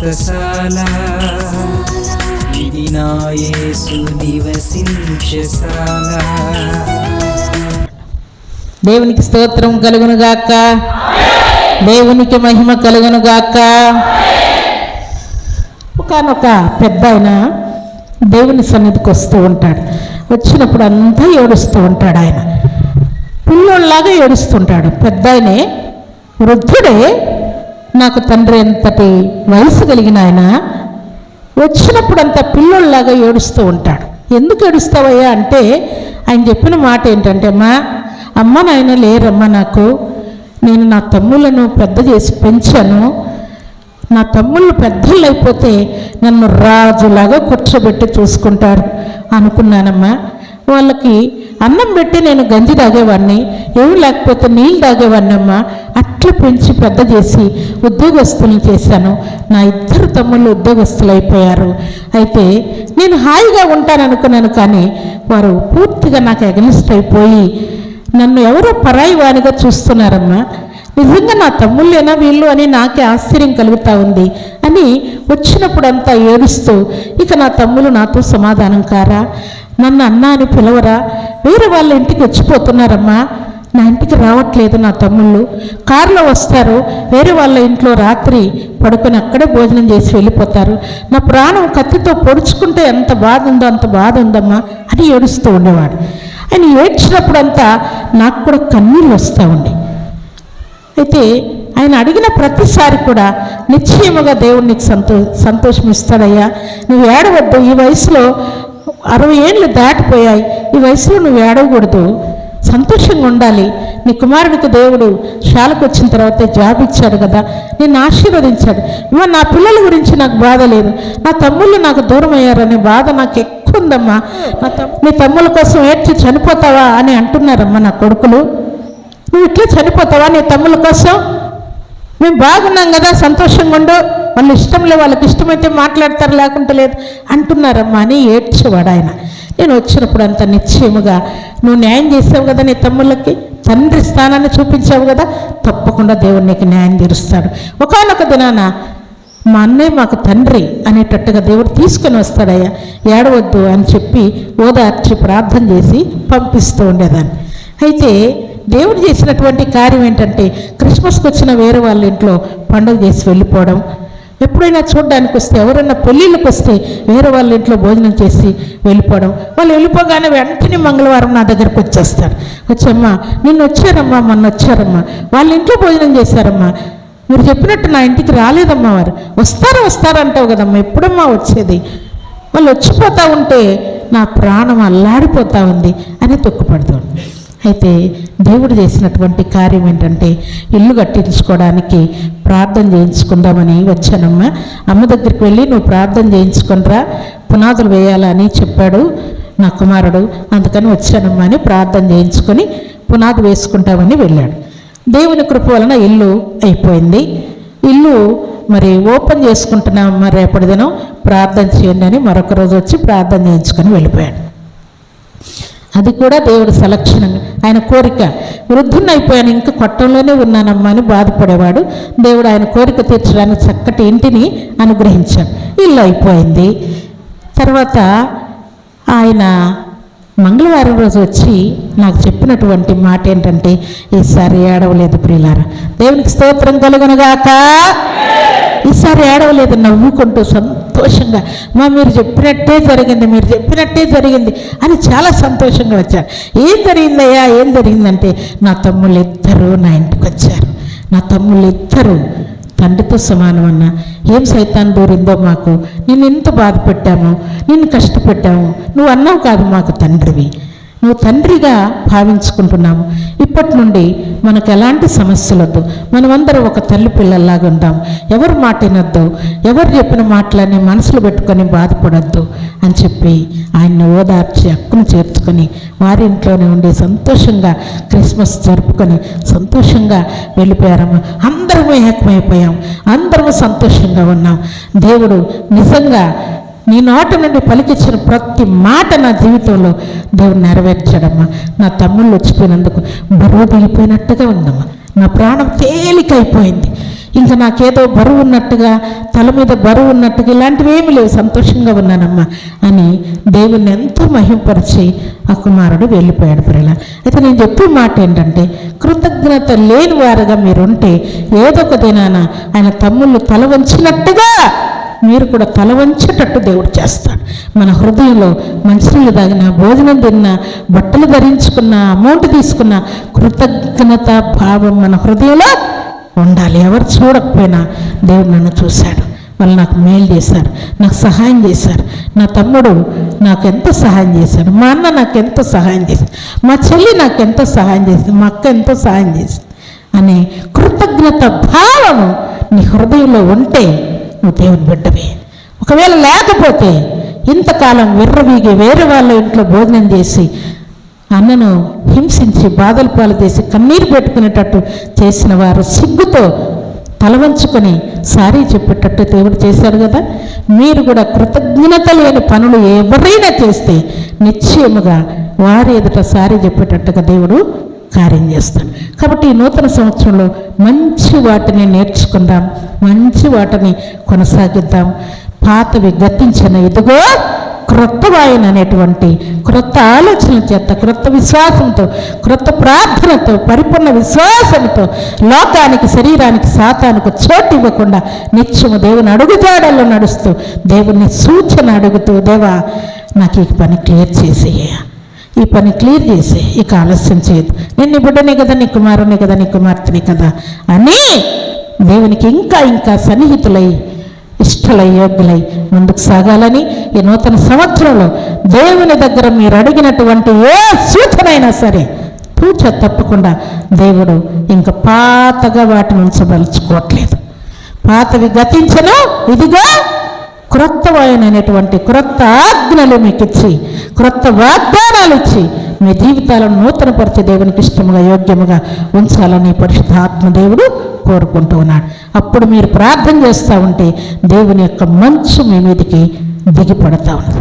వ్రతశాల ఇది నివసించశాల దేవునికి స్తోత్రం కలుగును గాక దేవునికి మహిమ కలుగును గాక ఒకనొక పెద్ద ఆయన దేవుని సన్నిధికి వస్తూ ఉంటాడు. వచ్చినప్పుడు అంతా ఏడుస్తూ ఉంటాడు ఆయన. పిల్లోళ్ళలాగా ఏడుస్తుంటాడు పెద్ద ఆయనే వృద్ధుడే నాకు తండ్రి ఎంతటి వయసు కలిగిన ఆయన వచ్చినప్పుడు అంత పిల్లోళ్ళలాగా ఏడుస్తూ ఉంటాడు. ఎందుకు ఏడుస్తావయ్యా అంటే ఆయన చెప్పిన మాట ఏంటంటే అమ్మా అమ్మ నాయన లేరమ్మా నాకు. నేను నా తమ్ములను పెద్ద చేసి పెంచాను. నా తమ్ముళ్ళు పెద్దలు అయిపోతే నన్ను రాజులాగా కూర్చోబెట్టి చూసుకుంటారు. అనుకున్నానమ్మా. వాళ్ళకి అన్నం పెట్టి నేను గంజి తాగేవాడిని ఏమి లేకపోతే నీళ్ళు తాగేవాడిని అమ్మా. అట్లా పెంచి పెద్ద చేసి ఉద్యోగస్తులను చేశాను. నా ఇద్దరు తమ్ముళ్ళు ఉద్యోగస్తులు అయిపోయారు. అయితే నేను హాయిగా ఉంటాననుకున్నాను కానీ వారు పూర్తిగా నాకు అగనిస్ట్ అయిపోయి నన్ను ఎవరో పరాయి వానిగా చూస్తున్నారమ్మా. నిజంగా నా తమ్ముళ్ళేనా వీళ్ళు అని నాకే ఆశ్చర్యం కలుగుతూ ఉంది అని వచ్చినప్పుడంతా ఏడుస్తూ ఇక నా తమ్ములు నాతో సమాధానం కారా? నన్ను అన్నా అని పిలవరా? వేరే వాళ్ళ ఇంటికి వచ్చిపోతున్నారమ్మా. నా ఇంటికి రావట్లేదు నా తమ్ముళ్ళు. కారులో వస్తారు. వేరే వాళ్ళ ఇంట్లో రాత్రి పడుకొని అక్కడే భోజనం చేసి వెళ్ళిపోతారు. నా ప్రాణం కత్తితో పొడుచుకుంటే ఎంత బాధ ఉందో అంత బాధ ఉందమ్మా అని ఏడుస్తూ ఉండేవాడు. ఆయన ఏడ్చినప్పుడంతా నాకు కూడా కన్నీళ్ళు వస్తూ ఉండే. అయితే ఆయన అడిగిన ప్రతిసారి కూడా నిశ్చయముగా దేవుడు నీకు సంతో సంతోషం ఇస్తాడయ్యా నువ్వు ఏడవద్దు. ఈ వయసులో అరవై ఏళ్ళు దాటిపోయాయి. ఈ వయసులో నువ్వు ఏడవకూడదు. సంతోషంగా ఉండాలి. నీ కుమారుడికి దేవుడు శాలకు వచ్చిన తర్వాత జాబ్ ఇచ్చాడు కదా. నేను ఆశీర్వదించాడు. ఇవ్వ నా పిల్లల గురించి నాకు బాధ లేదు. నా తమ్ముళ్ళు నాకు దూరం అయ్యారనే బాధ నాకు ఎక్కువ ఉందమ్మా. నా నీ తమ్ముల కోసం ఏడ్చి చనిపోతావా అని అంటున్నారమ్మా నా కొడుకులు. నువ్వు ఇట్లా చనిపోతావా నీ తమ్ముల కోసం? మేము బాగున్నాం కదా సంతోషంగా ఉండు. వాళ్ళు ఇష్టంలే వాళ్ళకి ఇష్టమైతే మాట్లాడతారు లేకుంటే లేదు అంటున్నారమ్మా అని ఏడ్చేవాడు ఆయన. నేను వచ్చినప్పుడు అంత నిశ్చయముగా నువ్వు న్యాయం చేసావు కదా నీ తమ్ముళ్ళకి? తండ్రి స్థానాన్ని చూపించావు కదా? తప్పకుండా దేవుడు నీకు న్యాయం తీరుస్తాడు. ఒకనొక దినాన మా అన్నయ్య మాకు తండ్రి అనేటట్టుగా దేవుడు తీసుకొని వస్తాడయ్యా. ఏడవద్దు అని చెప్పి ఓదార్చి ప్రార్థన చేసి పంపిస్తూ ఉండేదాన్ని. అయితే దేవుడు చేసినటువంటి కార్యం ఏంటంటే క్రిస్మస్కి వచ్చిన వేరే వాళ్ళ ఇంట్లో పండుగ చేసి వెళ్ళిపోవడం ఎప్పుడైనా చూడడానికి వస్తే ఎవరైనా పెళ్ళిళ్ళకి వస్తే వేరే వాళ్ళ ఇంట్లో భోజనం చేసి వెళ్ళిపోవడం. వాళ్ళు వెళ్ళిపోగానే వెంటనే మంగళవారం నా దగ్గరకు వచ్చేస్తారు. వచ్చమ్మా నిన్న వచ్చారమ్మా మొన్న వచ్చారమ్మా వాళ్ళ ఇంట్లో భోజనం చేశారమ్మా. మీరు చెప్పినట్టు నా ఇంటికి రాలేదమ్మా వారు. వస్తారా వస్తారా అంటావు కదమ్మా ఎప్పుడమ్మా వచ్చేది? వాళ్ళు వచ్చిపోతూ ఉంటే నా ప్రాణం అల్లాడిపోతూ ఉంది అని తొక్కుపడుతుంది అయితే దేవుడు చేసినటువంటి కార్యం ఏంటంటే ఇల్లు కట్టించుకోవడానికి ప్రార్థన చేయించుకుందామని వచ్చానమ్మా. అమ్మ దగ్గరికి వెళ్ళి నువ్వు ప్రార్థన చేయించుకునిరా పునాదులు వేయాలని చెప్పాడు నా కుమారుడు. అందుకని వచ్చానమ్మా అని ప్రార్థన చేయించుకొని పునాది వేసుకుంటామని వెళ్ళాడు. దేవుని కృప వలన ఇల్లు అయిపోయింది. ఇల్లు మరి ఓపెన్ చేసుకుంటున్నాం మరి రేపటి దినం. ప్రార్థన చేయండి అని మరొక రోజు వచ్చి ప్రార్థన చేయించుకొని వెళ్ళిపోయాడు. అది కూడా దేవుడు సెలక్షన్ ఆయన కోరిక వృద్ధుని అయిపోయాను ఇంకా కొట్టంలోనే ఉన్నానమ్మా అని బాధపడేవాడు. దేవుడు ఆయన కోరిక తీర్చడానికి చక్కటి ఇంటిని అనుగ్రహించాడు. ఇల్లు అయిపోయింది. తర్వాత ఆయన మంగళవారం రోజు వచ్చి నాకు చెప్పినటువంటి మాట ఏంటంటే ఈసారి ఏడవలేదు ప్రియులారా. దేవునికి స్తోత్రం కలుగునుగాక. ఈసారి ఏడవలేదు నవ్వుకుంటూ సంతోషంగా మా మీరు చెప్పినట్టే జరిగింది మీరు చెప్పినట్టే జరిగింది అని చాలా సంతోషంగా వచ్చారు. ఏం జరిగిందయ్యా? ఏం జరిగిందంటే నా తమ్ముళ్ళు ఇద్దరు నా ఇంటికి వచ్చారు. నా తమ్ముళ్ళు ఇద్దరు తండ్రితో సమానం అన్న. ఏం సైతాన్ దూరిందో మాకు. నిన్ను ఇంత బాధపెట్టాము నిన్ను కష్టపెట్టాము. నువ్వు అన్నావు కాదు మాకు తండ్రివి. నువ్వు తండ్రిగా భావించుకుంటున్నాము. ఇప్పటి నుండి మనకు ఎలాంటి సమస్యలు మనమందరం ఒక తల్లి పిల్లల్లాగా ఉందాం. ఎవరు మాట వినొద్దు ఎవరు చెప్పిన మాటలన్నీ మనసులో పెట్టుకొని బాధపడద్దు అని చెప్పి ఆయన్ని ఓదార్చి హక్కును చేర్చుకొని వారి ఇంట్లోనే ఉండి సంతోషంగా క్రిస్మస్ జరుపుకొని సంతోషంగా వెళ్ళిపోయారమ్మా. అందరము ఏకమైపోయాం. అందరము సంతోషంగా ఉన్నాం. దేవుడు నిజంగా నీ నోట నుండి పలికించిన ప్రతి మాట నా జీవితంలో దేవుడు నెరవేర్చాడమ్మా. నా తమ్ముళ్ళు వచ్చిపోయినందుకు బరువు దిగిపోయినట్టుగా ఉందమ్మా. నా ప్రాణం తేలికైపోయింది. ఇంకా నాకేదో బరువు ఉన్నట్టుగా తల మీద బరువు ఉన్నట్టుగా ఇలాంటివి ఏమీ లేవు. సంతోషంగా ఉన్నానమ్మా అని దేవుణ్ణి ఎంతో మహింపరిచి ఆ కుమారుడు వెళ్ళిపోయాడు ప్రియుల. అయితే నేను చెప్పే మాట ఏంటంటే కృతజ్ఞత లేని వారుగా మీరుంటే ఏదో ఒక దినాన ఆయన తమ్ముళ్ళు తల వంచినట్టుగా మీరు కూడా తల వంచేటట్టు దేవుడు చేస్తాడు. మన హృదయంలో మంచినీళ్ళు తాగిన భోజనం తిన్న బట్టలు ధరించుకున్న అమౌంట్ తీసుకున్న కృతజ్ఞత భావం మన హృదయంలో ఉండాలి. ఎవరు చూడకపోయినా దేవుడు నన్ను చూశాడు. వాళ్ళు నాకు మేలు చేశారు నాకు సహాయం చేశారు. నా తమ్ముడు నాకు ఎంత సహాయం చేశాడు మా అన్న నాకు ఎంత సహాయం చేశాడు మా చెల్లి నాకు ఎంత సహాయం చేసింది మా అక్క ఎంతో సహాయం చేసింది అనే కృతజ్ఞత భావము నీ హృదయంలో ఉంటే నువ్వు దేవుని బిడ్డవే. ఒకవేళ లేకపోతే ఇంతకాలం విర్రవీగి వేరే వాళ్ళ ఇంట్లో భోజనం చేసి అన్నను హింసించి బాధలు పాలు చేసి కన్నీరు పెట్టుకునేటట్టు చేసిన వారు సిగ్గుతో తలవంచుకొని సారీ చెప్పేటట్టు దేవుడు చేశాడు కదా. మీరు కూడా కృతజ్ఞత లేని పనులు ఎవరైనా చేస్తే నిశ్చయముగా వారి ఎదుట సారీ చెప్పేటట్టుగా దేవుడు కార్యం చేస్తాడు కాబట్టి ఈ నూతన సంవత్సరంలో మంచి వాటిని నేర్చుకుందాం మంచి వాటిని కొనసాగిద్దాం. పాతవి గతించిన ఇదిగో క్రొత్త వాయన అనేటువంటి క్రొత్త ఆలోచన చేత క్రొత్త విశ్వాసంతో క్రొత్త ప్రార్థనతో పరిపూర్ణ విశ్వాసంతో లోకానికి శరీరానికి సాతానికి చోటు ఇవ్వకుండా నిత్యము దేవుని అడుగుజాడల్లో నడుస్తూ దేవుని సూచన అడుగుతూ దేవా నాకు ఈ పని క్లియర్ చేసేయ్యా. ఈ పని క్లియర్ చేసి ఇక ఆలస్యం చేయదు. నేను నీ బిడ్డనే కదా నీ కుమారునే కదా నీ కుమార్తెనే కదా అని దేవునికి ఇంకా ఇంకా సన్నిహితులై ఇష్టలై యోగ్యులై ముందుకు సాగాలని ఈ నూతన సంవత్సరంలో దేవుని దగ్గర మీరు అడిగినటువంటి ఏ సూచన అయినా సరే పూచ తప్పకుండా దేవుడు ఇంకా పాతగా వాటిని ఉంచదలుచుకోవట్లేదు. పాతవి గతించను ఇదిగా క్రొత్త అనేటువంటి క్రొత్త ఆజ్ఞలు మీకు ఇచ్చి క్రొత్త వాగ్దానాలు ఇచ్చి మీ జీవితాలను నూతనపరిచే దేవునికి ఇష్టముగా యోగ్యముగా ఉంచాలని పరిశుద్ధాత్మ దేవుడు కోరుకుంటూ ఉన్నాడు. అప్పుడు మీరు ప్రార్థన చేస్తూ ఉంటే దేవుని యొక్క మంచు మీ మీదకి దిగిపడతా ఉంది.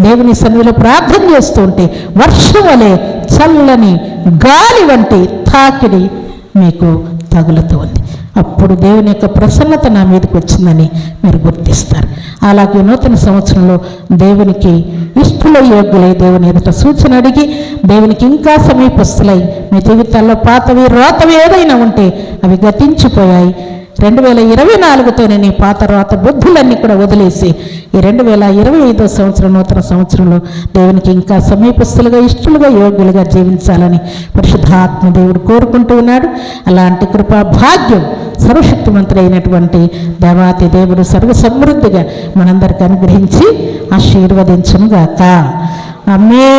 దేవుని సన్నిధిలో ప్రార్థన చేస్తూ ఉంటే వర్షం వలె చల్లని గాలి వంటి తాకిడి మీకు తగులుతోంది. అప్పుడు దేవుని యొక్క ప్రసన్నత నా మీదకి వచ్చిందని మీరు గుర్తిస్తారు. అలాగే నూతన సంవత్సరంలో దేవునికి ఇష్టల యోగ్యులై దేవుని ఎదుట సూచన అడిగి దేవునికి ఇంకా సమీపస్తులై మీ జీవితాల్లో పాతవి రోతవి ఏదైనా ఉంటే అవి గతించిపోయాయి. రెండు వేల ఇరవై నాలుగుతోనే నేను పాత రాత బుద్ధులన్నీ కూడా వదిలేసి ఈ రెండు వేల ఇరవై ఐదో సంవత్సరం నూతన సంవత్సరంలో దేవునికి ఇంకా సమీపస్తులుగా ఇష్టలుగా యోగ్యులుగా జీవించాలని పరిశుద్ధాత్మ దేవుడు కోరుకుంటూ ఉన్నాడు. అలాంటి కృపా భాగ్యం సర్వశక్తిమంతుడు అయినటువంటి దేవాతి దేవుడు సర్వ సమృద్ధిగా మనందరికి అనుగ్రహించి ఆశీర్వదించునుగాక. అమ్మే